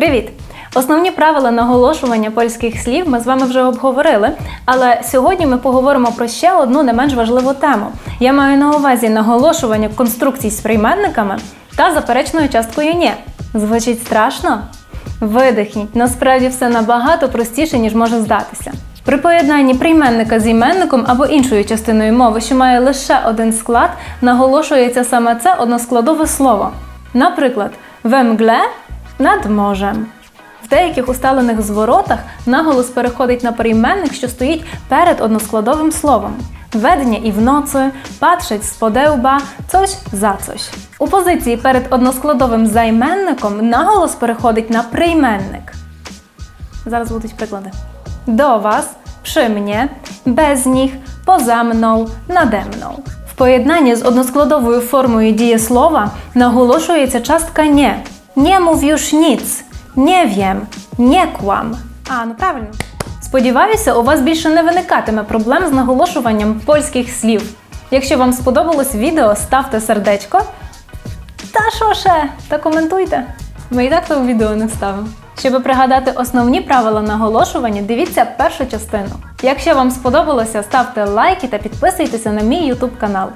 Привіт! Основні правила наголошування польських слів ми з вами вже обговорили, але сьогодні ми поговоримо про ще одну не менш важливу тему. Я маю на увазі наголошування конструкцій з прийменниками та заперечною часткою «ні». Звучить страшно? Видихніть. Насправді все набагато простіше, ніж може здатися. При поєднанні прийменника з іменником або іншою частиною мови, що має лише один склад, наголошується саме це односкладове слово. Наприклад, mgle над морем. В деяких усталених зворотах наголос переходить на прийменник, що стоїть перед односкладовим словом. Ведення і вноці, patrzeć з подеуба, coś за coś. У позиції перед односкладовим займенником наголос переходить на прийменник. Зараз будуть приклади. До вас, przy mnie, без них, поза мною, наде мною. В поєднанні з односкладовою формою дієслова наголошується частка «не». Не mów już nic, nie wiem, nie kłam. А, ну правильно. Сподіваюся, у вас більше не виникатиме проблем з наголошуванням польських слів. Якщо вам сподобалось відео, ставте сердечко. Та що ще? Та коментуйте. Ми і так того відео не вставимо. Щоб пригадати основні правила наголошування, дивіться першу частину. Якщо вам сподобалося, ставте лайки та підписуйтеся на мій YouTube канал.